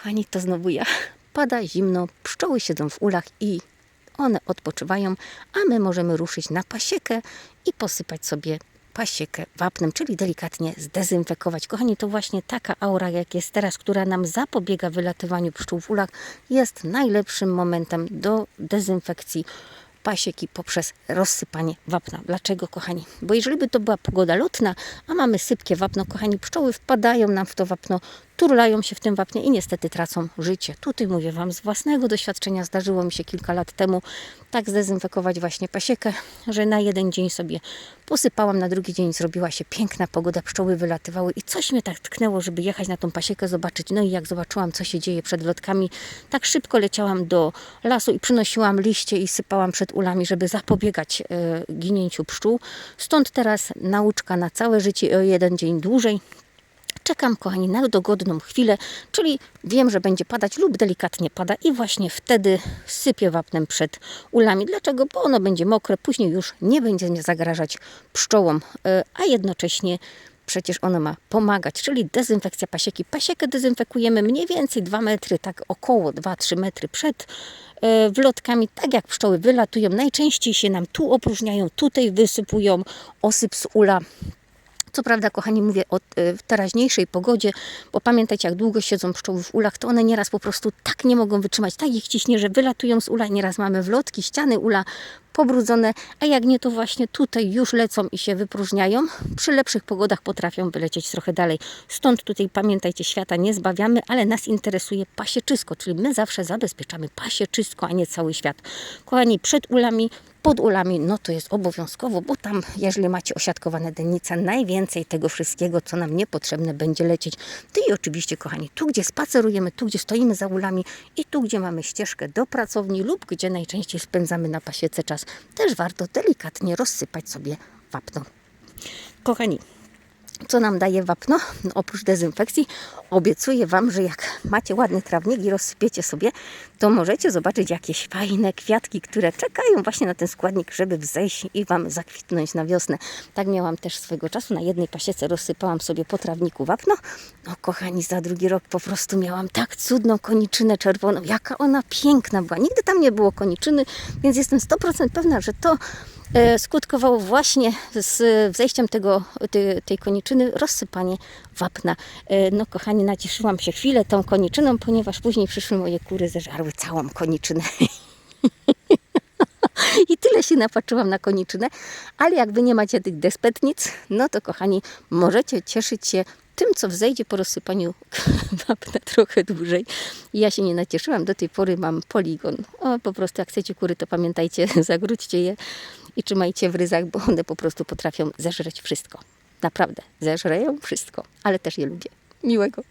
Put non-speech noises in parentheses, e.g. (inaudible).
Kochani, to znowu ja. Pada zimno, pszczoły siedzą w ulach i one odpoczywają, a my możemy ruszyć na pasiekę i posypać sobie pasiekę wapnem, czyli delikatnie zdezynfekować. Kochani, to właśnie taka aura, jak jest teraz, która nam zapobiega wylatywaniu pszczół w ulach, jest najlepszym momentem do dezynfekcji pasieki poprzez rozsypanie wapna. Dlaczego, kochani? Bo jeżeli by to była pogoda lotna, a mamy sypkie wapno, kochani, pszczoły wpadają nam w to wapno, turlają się w tym wapnie i niestety tracą życie. Tutaj mówię Wam z własnego doświadczenia, zdarzyło mi się kilka lat temu tak zdezynfekować właśnie pasiekę, że na jeden dzień sobie posypałam, na drugi dzień zrobiła się piękna pogoda, pszczoły wylatywały i coś mnie tak tknęło, żeby jechać na tą pasiekę, zobaczyć. No i jak zobaczyłam, co się dzieje przed wlotkami, tak szybko leciałam do lasu i przynosiłam liście i sypałam przed ulami, żeby zapobiegać e, ginięciu pszczół. Stąd teraz nauczka na całe życie o jeden dzień dłużej. Czekam, kochani, na dogodną chwilę, czyli wiem, że będzie padać lub delikatnie pada i właśnie wtedy sypię wapnem przed ulami. Dlaczego? Bo ono będzie mokre, później już nie będzie mnie zagrażać pszczołom, e, a jednocześnie przecież ono ma pomagać, czyli dezynfekcja pasieki. Pasiekę dezynfekujemy mniej więcej 2 metry, tak około 2-3 metry przed e, wlotkami, tak jak pszczoły wylatują. Najczęściej się nam tu opróżniają, tutaj wysypują osyp z ula. Co prawda, kochani, mówię o e, teraźniejszej pogodzie, bo pamiętajcie, jak długo siedzą pszczoły w ulach, to one nieraz po prostu tak nie mogą wytrzymać, tak ich ciśnie, że wylatują z ula. Nieraz mamy wlotki, ściany ula pobrudzone, a jak nie, to właśnie tutaj już lecą i się wypróżniają. Przy lepszych pogodach potrafią wylecieć trochę dalej. Stąd tutaj pamiętajcie, świata nie zbawiamy, ale nas interesuje pasieczysko, czyli my zawsze zabezpieczamy pasieczysko, a nie cały świat. Kochani, przed ulami pod ulami, no to jest obowiązkowo, bo tam, jeżeli macie osiadkowane dennice, najwięcej tego wszystkiego, co nam niepotrzebne, będzie lecieć. Ty i oczywiście, kochani, tu, gdzie spacerujemy, tu, gdzie stoimy za ulami i tu, gdzie mamy ścieżkę do pracowni lub gdzie najczęściej spędzamy na pasiece czas, też warto delikatnie rozsypać sobie wapno. Kochani, co nam daje wapno? No, oprócz dezynfekcji, obiecuję Wam, że jak macie ładny trawnik i rozsypiecie sobie, to możecie zobaczyć jakieś fajne kwiatki, które czekają właśnie na ten składnik, żeby wzejść i Wam zakwitnąć na wiosnę. Tak miałam też swego czasu. Na jednej pasiece rozsypałam sobie po trawniku wapno. No kochani, za drugi rok po prostu miałam tak cudną koniczynę czerwoną. Jaka ona piękna była. Nigdy tam nie było koniczyny, więc jestem 100% pewna, że to skutkowało właśnie z wzejściem tego, tej, tej koniczyny rozsypanie wapna. E, No kochani, nacieszyłam się chwilę tą koniczyną, ponieważ później przyszły moje kury, zeżarły całą koniczynę. (laughs) I tyle się napatrzyłam na koniczynę, ale jak wy nie macie tych despetnic, no to kochani, możecie cieszyć się tym, co wzejdzie po rozsypaniu (laughs) wapna trochę dłużej. Ja się nie nacieszyłam, do tej pory mam poligon. O, po prostu jak chcecie kury, to pamiętajcie, (laughs) zagródźcie je i trzymajcie w ryzach, bo one po prostu potrafią zeżreć wszystko. Naprawdę, zeżreją wszystko, ale też je lubię. Miłego.